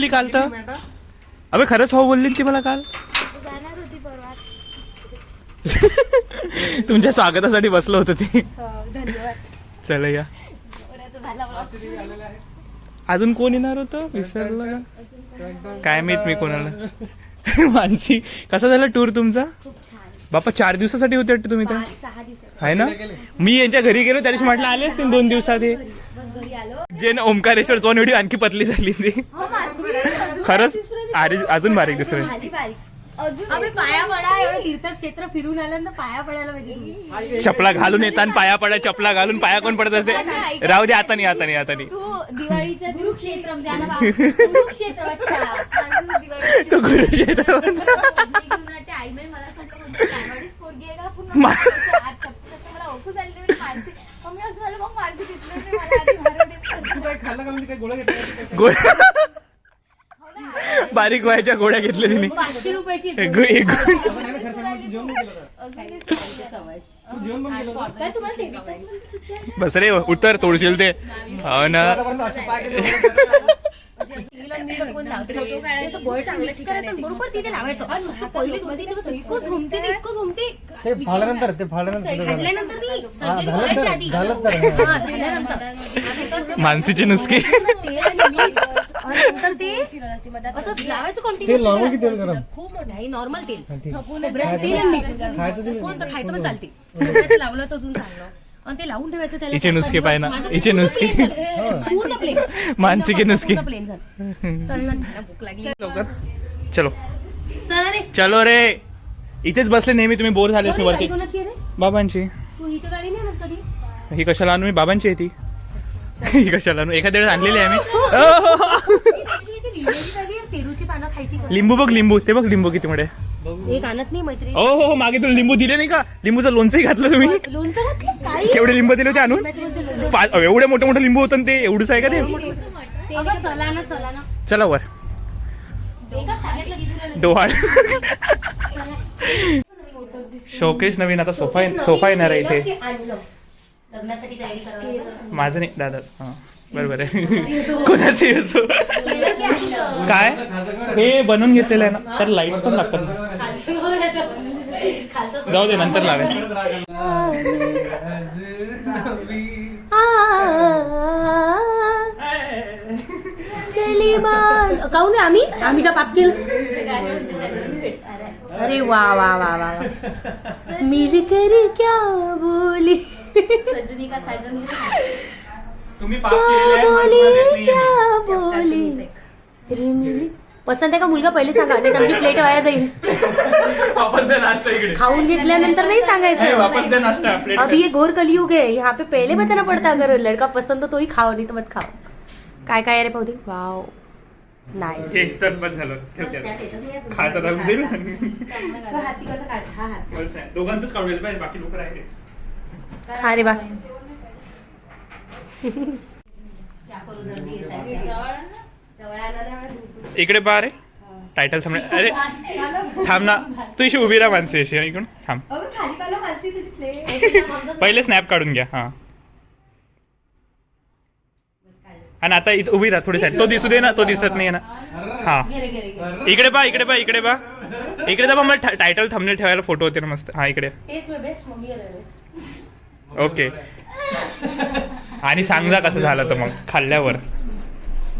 बोलली काल तर? अबे खरंच हो बोलली ती मला काल? जाणार होती परवा तुमच्या स्वागतासाठी बसलो होतो ती. धन्यवाद चला या. झाला अजून कोण येणार होतं? विसरलं का? काय माहीत मी कोणाला. मानसी कसा झाला टूर तुमचा? खूप छान. बापा चार दिवसासाठी होते वाटतं तुम्ही तर पाच सहा दिवसात आहे ना? मी यांच्या घरी गेलो त्या दिवशी म्हटलं आले असतील दोन दिवसात हे. बस घरी आलो जे ना ओमकारेश्वर दोन व्हिडिओ आणखी पतली झाली ती. हो खरंच आरी- अजून बारीक झाली बारीक आम्ही पाया पडा एवढं तीर्थक्षेत्र फिरून आलं ना पाया पडायला पाहिजे. तुम्ही. चपला घालून येतात पाया पडा चपला घालून पाया कोण पडत असते? राहू दे आता नाही आता नाही आता नाही तू दिवाळीच्या कुरुक्षेत्र ध्यान कुरुक्षेत्र अच्छा. माझं दिवाळीच्या तो कुरुक्षेत्र मी घेऊन आले, आई म्हणे मला सांगतो कोणती कानवाडीच पोरगी आहे का? पूर्ण मा- आज चप्पल तर मला ओळखू झाली नाही मानसी मग मी असं झालं मग मानसी दिसलं नाही मला आधी भारत दिसलं. काय खाल्लं का म्हणजे गोळ्या घेतल्या गोळ्या हो ना? बारीक व्हायच्या गोळ्या घेतल्या तिने पाचशे रुपयाची काय तुम्हाला आहे? बस रे उतर तोडशील ते हो ना मी लावते. ते असं गोळ चांगलं mix करायचं आणि बरोबर तिथे लावायचं आणि आता पहिले दोन तीन दिवस इतकं झोमते ते, इतकं झोमते. ते फाळल्यानंतर ते फाळल्यानंतर घातल्यानंतर ती हा, सर्जरी झालं करायची तर- आधी. झालं तर, हा. झाल्यानंतर. असं कसं मानसीचे नुसके आणि नंतर ते असं लावायचं तेल लावू की तेल गरम? खूप मोठं आहे नॉर्मल तेल. ठीक. खोबऱ्याचं तेल आणि मीठ खायचं पण चालते. खोबऱ्याचं लावलं तर अजून चांगलं. आणि ते लावून ठेवायचं त्याला हिचे नुसके पाय ना माझं हिचे पूर्ण नुसके. plain झालं. पूर्ण प्लेन मानसी के नुसके. प्लेन झालं. चल ना मला भूक लागली. लवकर. चलो. चला रे. चलो रे. इथेच बसले नेहमी तुम्ही बोर झाले असे वरती. कोणाची आहे रे? बाबांची. तू ही तर गाडी नाही कधी? ही कशाला आणू? मी बाबांची आहे ती. कशाला? एखाद्या वेळेस आणलेली आहे मी! ही? लिंबू बघ लिंबू. ते बघ लिंबू किती मोठे. एक आणत नाही मैत्री हो हो हो मागे तुला लिंबू दिले नाही का? लिंबूचं लोणचंही घातलं तुम्ही. काही केवढे लिंबू दिले होते आणून? एवढे मोठे मोठे लिंबू होतं ना ते एवढंच आहे का ते? चला वर. डोहाळ. शोकेश नवीन आता सोफा सोफा येणार आहे इथे. लग्नासाठी तयारी करायला माझं नाही दादा हा बरोबर आहे. कोणाचे? काय? हे बनवून घेतलेलं आहे ना. तर लाईट्स पण लागतात. जाऊ दे नंतर लावेल चली बाल काहून रे आम्ही? आम्ही का पाप केलं? अरे वा वा वा वा वा. मिल कर क्या बोली? सजनी का साजन तुम्ही पाप क्या केलेले आहे, बोली? मिली. पसंत आहे का मुलगा पहिले सांगा? नाही तर आमची प्लेट वाया जाईल. नाहीये. वापस दे नाश्ता इकडे. खाऊन घेतल्यानंतर नाही नाही, सांगायचं वापस दे नाश्ता प्लेट अभी ये घोर कलयुग है यहाँ पे पहले बताना पड़ता अगर लड़का पसंद हो तो ही खाओ नहीं तो मत खाओ. काय काय आहे रे पाहुदे वाव. नाईस हे झालं. खात जाईल बस आहे. दोघांचंच काढून पाहिजे बाकी लोक राहिले. खा रे बा. इकडे पहा रे. टायटल समज अरे थांब ना. तू इशी उभी राहा माणसे अशी इकडून थांब. पहिले स्नॅप काढून घ्या. हा. आणि आता इथं उभी राहा थोडी साईड तो दिसू दे ना तो दिसत नाही ना. हा. इकडे पहा इकडे पहा इकडे पहा. इकडे तर मला टायटल थंबनेल ठेवायला फोटो होते ना मस्त. हा इकडे. ओके. आणि सांग जा कसं झालं तर मग? खाल्ल्यावर?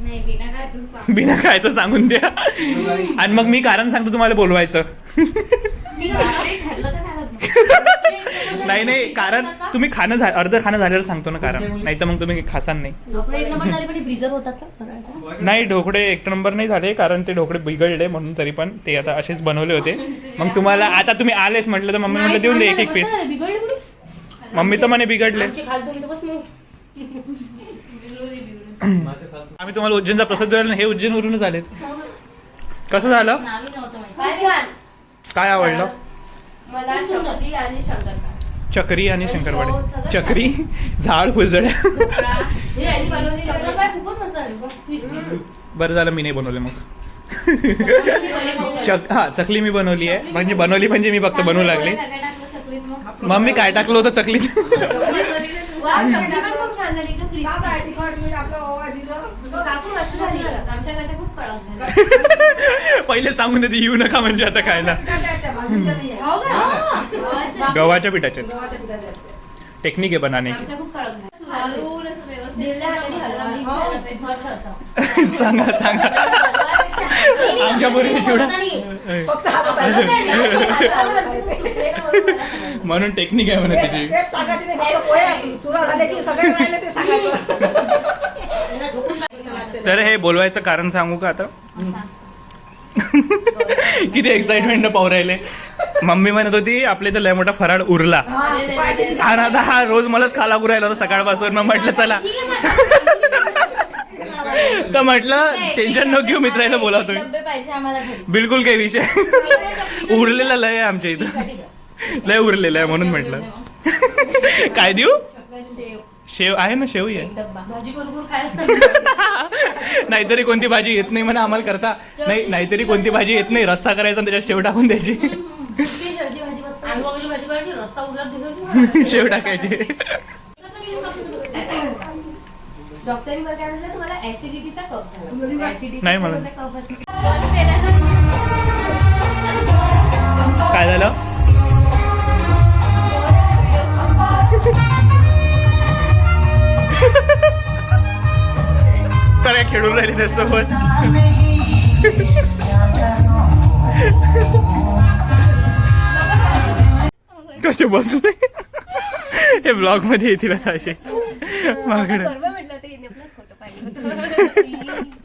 नाही बिना खायचं सांग. बिना खायचं सांगून द्या. आणि मग मी कारण सांगतो तुम्हाला बोलवायचं. मी नाही? नाही. नाही कारण तुम्ही खाणं झा अर्ध खाणं झाल्यावर सांगतो ना कारण. नाही तर मग तुम्ही खासान नाही. ढोकळे एक नंबर झाले पण ब्रिजर होतात का? फराळाचं? नाही ढोकळे एक नंबर नाही झाले कारण ते ढोकळे बिघडले म्हणून तरी पण ते आता असेच बनवले होते. मग तुम्हाला आता तुम्ही आलेच म्हटलं तर मम्मी म्हटलं देऊन दे एक एक पीस नाही, बिघडले कुठे? मम्मी तर म्हणे बिघडले. आम्ही तुम्हाला उज्जैनचा प्रसाद दिला हे उज्जैनवरूनच आलेत. कसं झालं? काय आवडलं. चक्री आणि शंकरवाडी चक्री झाड फुलझड्या. हे. बरं झालं मी नाही बनवले मग. चक हा चकली मी बनवली आहे. म्हणजे बनवली म्हणजे मी फक्त बनवू लागली. मम्मी काय टाकलं होतं चकलीत चकली पहिले सांगून देते येऊ नका म्हणजे आता खायला. हो? गव्हाच्या- पिठाचे टेक्निक आहे बनाने की आमच्या हो, म्हणून टेक्निक आहे म्हणा त्याची तर हे बोलवायचं कारण सांगू का आता किती एक्साइटमेंट पाहू राहिले मम्मी म्हणत होती आपल्या इथं लय मोठा फराळ उरला आणि आता हा रोज मलाच खाला राहिला होता सकाळपासून मग म्हटलं चला तर म्हटलं टेन्शन नको घेऊ आम्हाला घरी. बिलकुल काही विषय. उरलेला लय आहे आमच्या इथं. लय उरलेलं आहे म्हणून म्हटलं. काय देऊ? शेव. शेव आहे ना शेव आहे. नाहीतरी कोणती भाजी येत नाही म्हणा आम्हाला करता. नाही नाहीतरी कोणती भाजी येत नाही रस्सा करायचा त्याच्यात शेव टाकून द्यायची. सुकी भाजी भाजी मस्त आलू वगैरे भाजी करायची रस्ता उलट दिवसाची शेव टाकायची काय म्हणलं तुम्हाला ऍसिडिटीचा कप झाला. ऍसिडिटी नाही मला. कप असतो. काय झालं? तर काय खेळून राहिले त्याच्यासोबत कसे बसू हे ब्लॉगमध्ये येतील असेच ते फोटो पाहिजे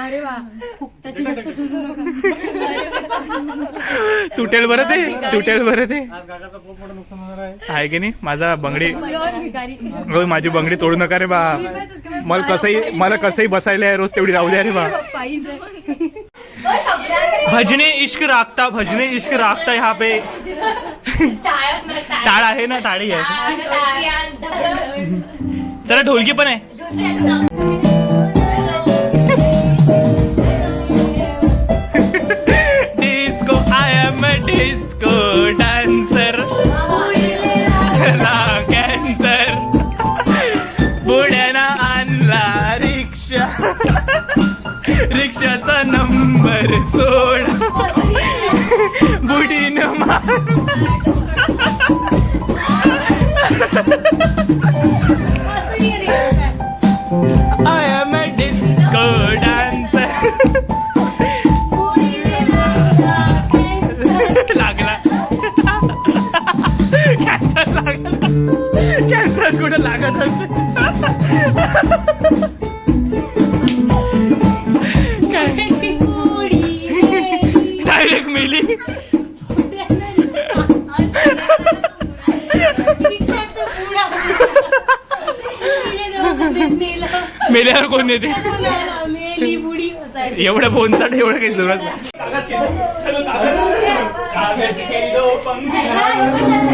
अरे वा फुकटाची जास्त जुळू नका तुटेल बरं ते तुटेल बरं ते. आज काकाचं खूप मोठं नुकसान होणार आहे. आहे की नाही? माझा बंगडी भिकारी. होय माझी बंगडी तोडू नका रे बा. मला कसंही मला कसंही बसायला आहे रोज तेवढी राहू द्या रे बा. भजने इश्क राखता भजने इश्क राखता यहाँ पे. टाळ आहे ना टाळी आहे. चला ढोलकी पण आहे. डिस्को डान्सर कॅन्सर बुड्याना आणला रिक्षा रिक्षाचा नंबर सो मेल्यावर कोण येते? मेली बुडी असायची एवढं काही. नाही,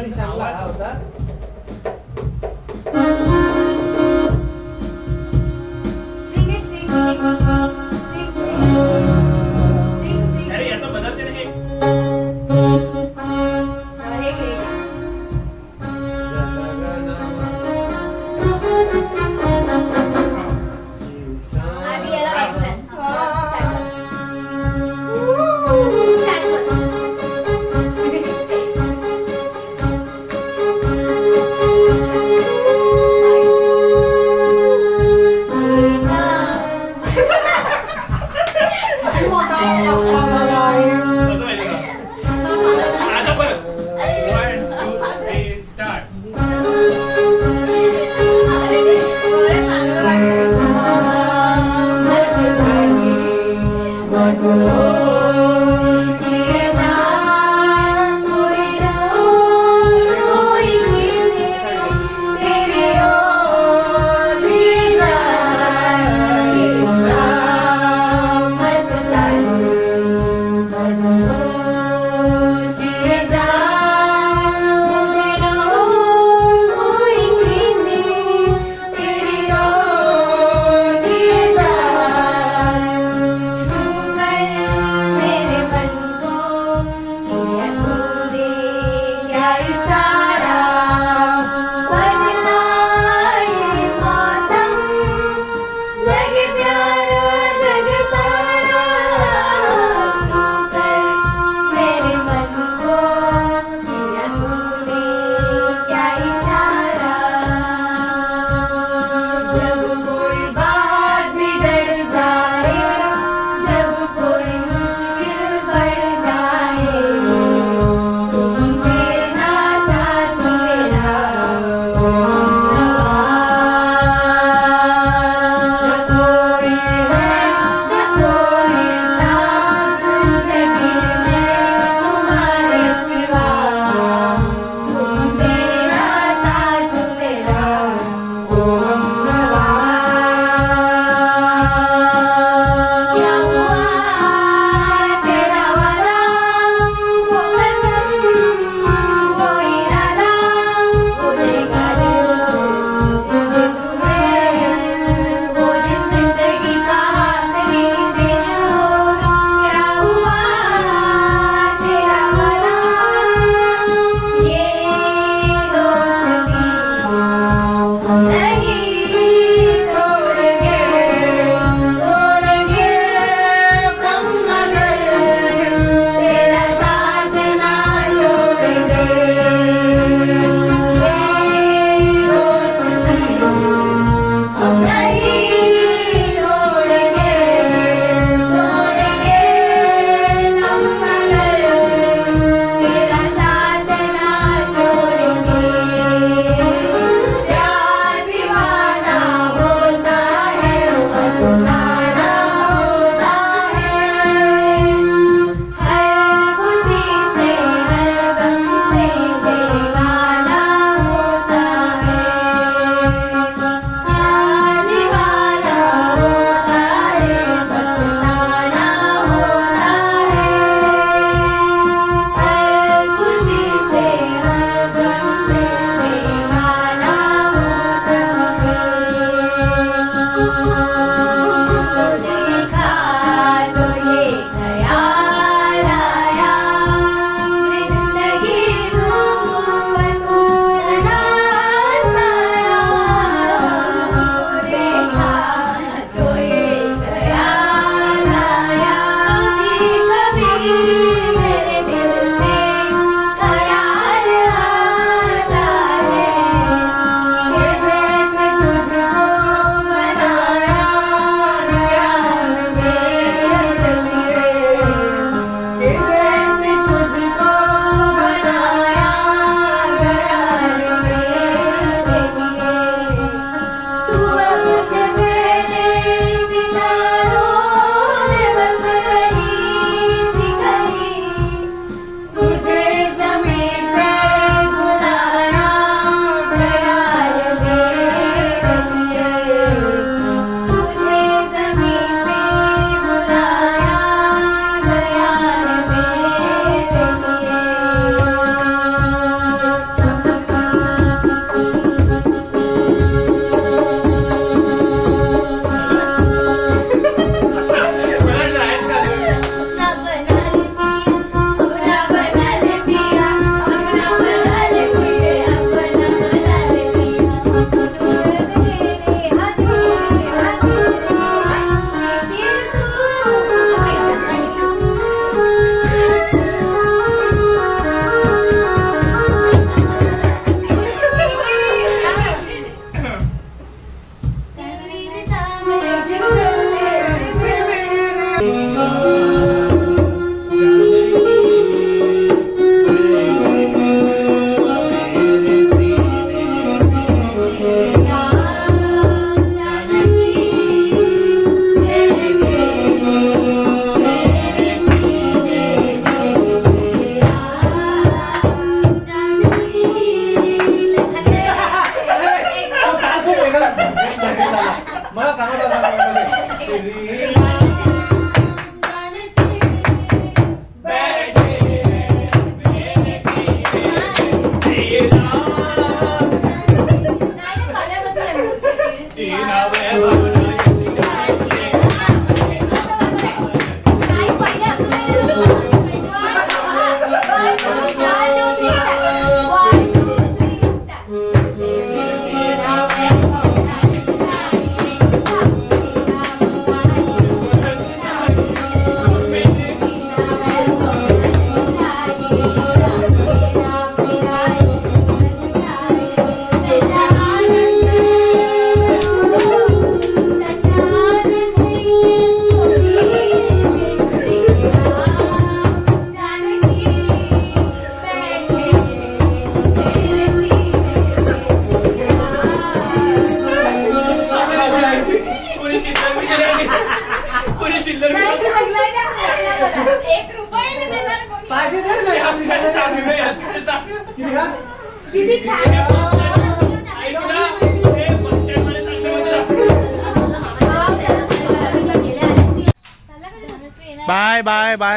पण श्यामला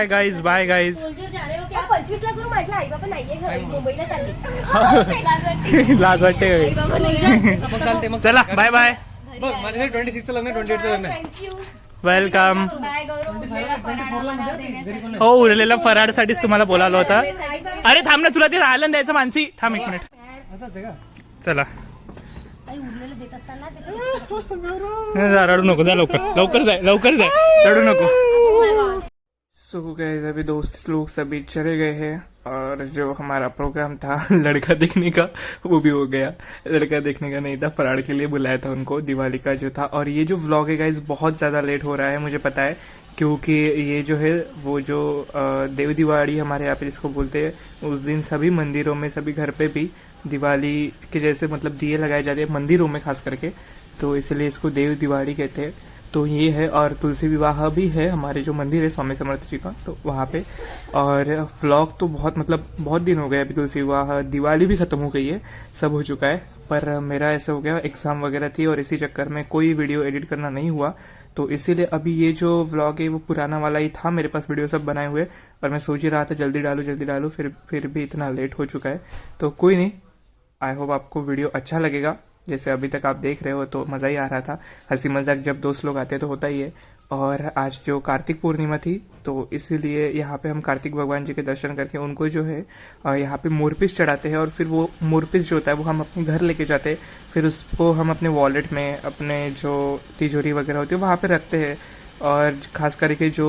बाय गाईज बाय गाईज पंचवीस लाख रुपये माझ्या आई बाबा नाहीये घरी. मुंबईला चालले. लाज वाटते मग चालते मग चला बाय बाय ट्वेंटी लग्न ट्वेंटी लग्न वेलकम उरलेला. हो उरलेल्या फराडसाठीच तुम्हाला बोलावलं होतं. अरे थांब ना तुला ते राहिलं ना द्यायचं मानसी. थांब एक मिनिट. असं असते का? चला. आई उरलेलं देत असताना ते- जा, रडू नको जा लवकर. लवकर जाय लवकर जाय. रडू नको. सो गए अभी दोस्त लोग सभी चले गए हैं और जो हमारा प्रोग्राम था, लड़का देखने का, वो भी हो गया। लड़का देखने का नहीं था फराड़ के लिए बुलाया था उनको दिवाली का जो था। और ये जो व्लॉग है गाइज़ बहुत ज़्यादा लेट हो रहा है, मुझे पता है, क्योंकि ये जो है, वो जो देव दिवाली हमारे यहाँ पे जिसको बोलते हैं, उस दिन सभी मंदिरों में, सभी घर पे भी दिवाली के जैसे मतलब दिए लगाए जाते हैं, मंदिरों में खास करके। तो इसलिए इसको देव दिवाली कहते हैं। तो ये है और तुलसी विवाह भी है, हमारे जो मंदिर है स्वामी समर्थ जी का तो वहाँ पे। और व्लॉग तो बहुत मतलब बहुत दिन हो गए अभी तुलसी विवाह, दिवाली भी ख़त्म हो गई है, सब हो चुका है, पर मेरा ऐसा हो गया एग्ज़ाम वगैरह थी और इसी चक्कर में कोई वीडियो एडिट करना नहीं हुआ तो इसीलिए अभी ये जो व्लॉग है वो पुराना वाला ही था, मेरे पास वीडियो सब बनाए हुए, और मैं सोच ही रहा था जल्दी डालूँ जल्दी डालूँ, फिर फिर भी इतना लेट हो चुका है तो कोई नहीं आई होप आपको वीडियो अच्छा लगेगा। जैसे अभी तक आप देख रहे हो तो मज़ा ही आ रहा था। हँसी मज़ाक जब दोस्त लोग आते तो होता ही है। और आज जो कार्तिक पूर्णिमा थी तो इसीलिए यहाँ पे हम कार्तिक भगवान जी के दर्शन करके उनको जो है यहाँ पे मोरपिस चढ़ाते हैं और फिर वो मोरपिस जो होता है, वो हम अपने घर लेके जाते हैं। फिर उसको हम अपने वॉलेट में, अपने जो तिजोरी वगैरह होती है, वहाँ पर रखते हैं। और खास करके जो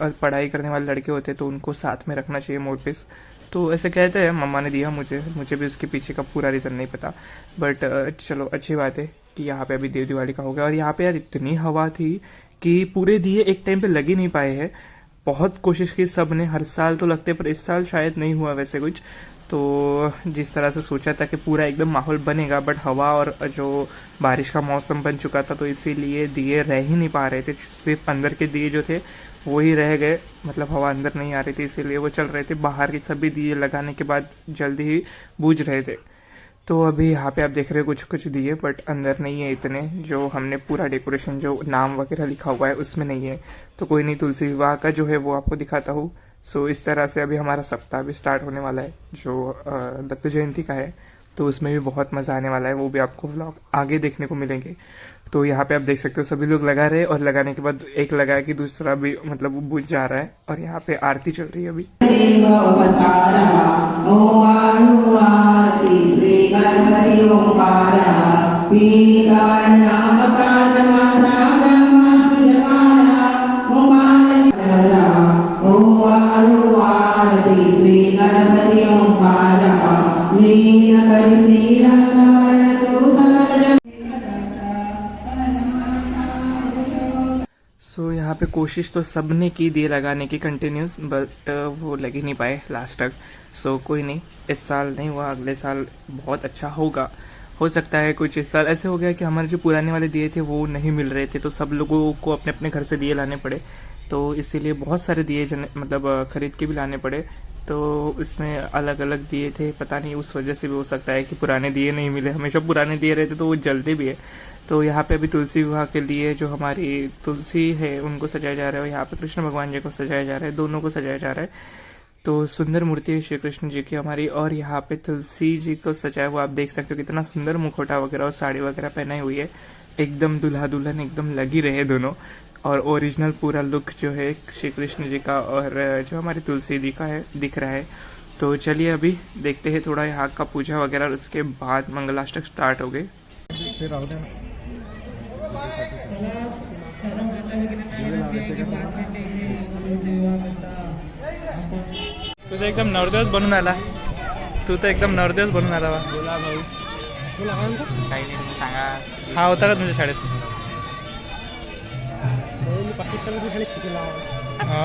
पढ़ाई करने वाले लड़के होते हैं तो उनको साथ में रखना चाहिए मोरपिस। तो ऐसे कहते हैं मम्मा ने दिया मुझे मुझे भी उसके पीछे का पूरा रीज़न नहीं पता. बट चलो, अच्छी बात है कि यहाँ पे अभी देव दिवाली का हो गया और यहाँ पे यार इतनी हवा थी कि पूरे दिए एक टाइम पे लग ही नहीं पाए हैं। बहुत कोशिश की सबने हर साल तो लगते पर इस साल शायद नहीं हुआ वैसे कुछ। तो जिस तरह से सोचा था कि पूरा एकदम माहौल बनेगा बट हवा और जो बारिश का मौसम बन चुका था तो इसीलिए दिए रह ही नहीं पा रहे थे। सिर्फ़ अंदर के दिए जो थे वो ही रह गए। मतलब हवा अंदर नहीं आ रही थी, इसीलिए वो चल रहे थे। बाहर के सभी दिए लगाने के बाद जल्दी ही बूझ रहे थे। तो अभी यहाँ पे आप देख रहे हो कुछ कुछ दिए बट अंदर नहीं है इतने। जो हमने पूरा डेकोरेशन जो नाम वगैरह लिखा हुआ है, उसमें नहीं है। तो कोई नहीं, तुलसी विवाह का जो है, वो आपको दिखाता हूँ। सो इस तरह से अभी हमारा सप्ताह भी स्टार्ट होने वाला है, जो दत्त जयंती का है। तो उसमें भी बहुत मज़ा आने वाला है, वो भी आपको व्लॉग आगे देखने को मिलेंगे। तो यहाँ पे आप देख सकते हो, सभी लोग लगा रहे हैं और लगाने के बाद एक लगाया कि दूसरा भी मतलब वो बुझ जा रहा है और यहाँ पे आरती चल रही है अभी। पे कोशिश तो सबने की दिए लगाने की कंटिन्यूस बट वो लग ही नहीं पाए लास्ट तक। सो so, कोई नहीं इस साल नहीं हुआ अगले साल बहुत अच्छा होगा। हो सकता है कुछ इस साल ऐसे हो गया कि हमारे जो पुराने वाले दिए थे वो नहीं मिल रहे थे तो सब लोगों को अपने अपने घर से दिए लाने पड़े। तो इसीलिए बहुत सारे दिए मतलब खरीद के भी लाने पड़े। तो इसमें अलग अलग दिए थे पता नहीं उस वजह से भी हो सकता है कि पुराने दिए नहीं मिले। हमेशा पुराने दिए रहते तो वो जलते भी है। तो यहाँ पे अभी तुलसी विवाह के लिए जो हमारी तुलसी है, उनको सजाया जा रहा है और यहाँ पे कृष्ण भगवान जी को सजाया जा रहा है, दोनों को सजाया जा रहा है। तो सुंदर मूर्ति है श्री कृष्ण जी की हमारी और यहाँ पे तुलसी जी को सजाया हुआ आप देख सकते हो कितना सुंदर मुखोटा वगैरह और साड़ी वगैरह पहनाई हुई है। एकदम दुल्हा दुल्हन एकदम लगी रहे दोनों। और ओरिजिनल पूरा लुक जो है श्री कृष्ण जी का और जो हमारी तुलसी जी का है, दिख रहा है। तो चलिए अभी देखते हैं थोड़ा यहाँ का पूजा वगैरह उसके बाद मंगलाष्टक स्टार्ट हो गए. तू तर एकदम नवरदेवच बनून आला. तू तर एकदम नवरदेवच बनून आला वा बोला भाऊ काही नाही तुम्ही सांगा हा होता का तुमच्या शाळेत मी पाकिट कलरची हा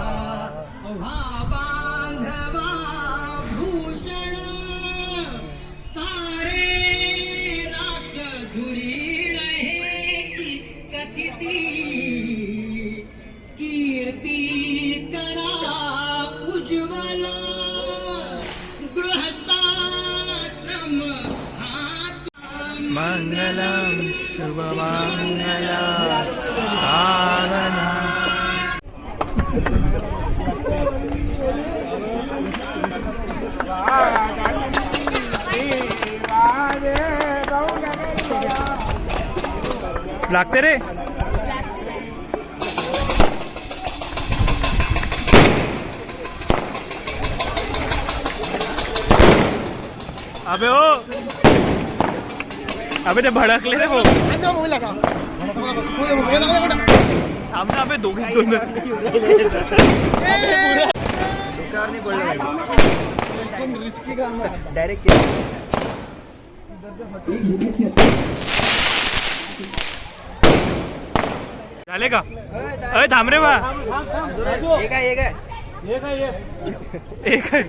लागते रे अबे ओ। अबे ते। भडकले रे भाऊ थांब ना अबे दोघे दोन झाले का अय थांब रे बा। एक है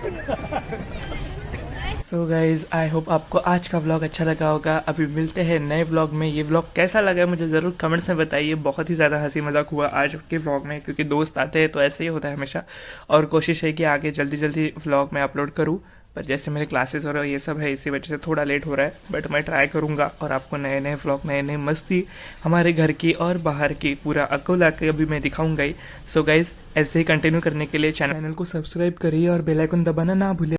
सो गाइज़ आई होप आपको आज का व्लॉग अच्छा लगा होगा। अभी मिलते हैं नए व्लॉग में। ये व्लॉग कैसा लगा मुझे ज़रूर कमेंट्स में बताइए। बहुत ही ज़्यादा हँसी मज़ाक हुआ आज के व्लॉग में क्योंकि दोस्त आते हैं तो ऐसे ही होता है हमेशा। और कोशिश है कि आगे जल्दी जल्दी व्लॉग में अपलोड करूँ। पर जैसे मेरे क्लासेस और ये सब है, इसी वजह से थोड़ा लेट हो रहा है बट मैं ट्राई करूँगा और आपको नए नए व्लॉग नए नए मस्ती हमारे घर की और बाहर की पूरा अकोला के अभी मैं दिखाऊँगा ही। सो गाइज़ ऐसे ही कंटिन्यू करने के लिए चैनल को सब्सक्राइब करिए और बेलाइकन दबाना ना भूलिए।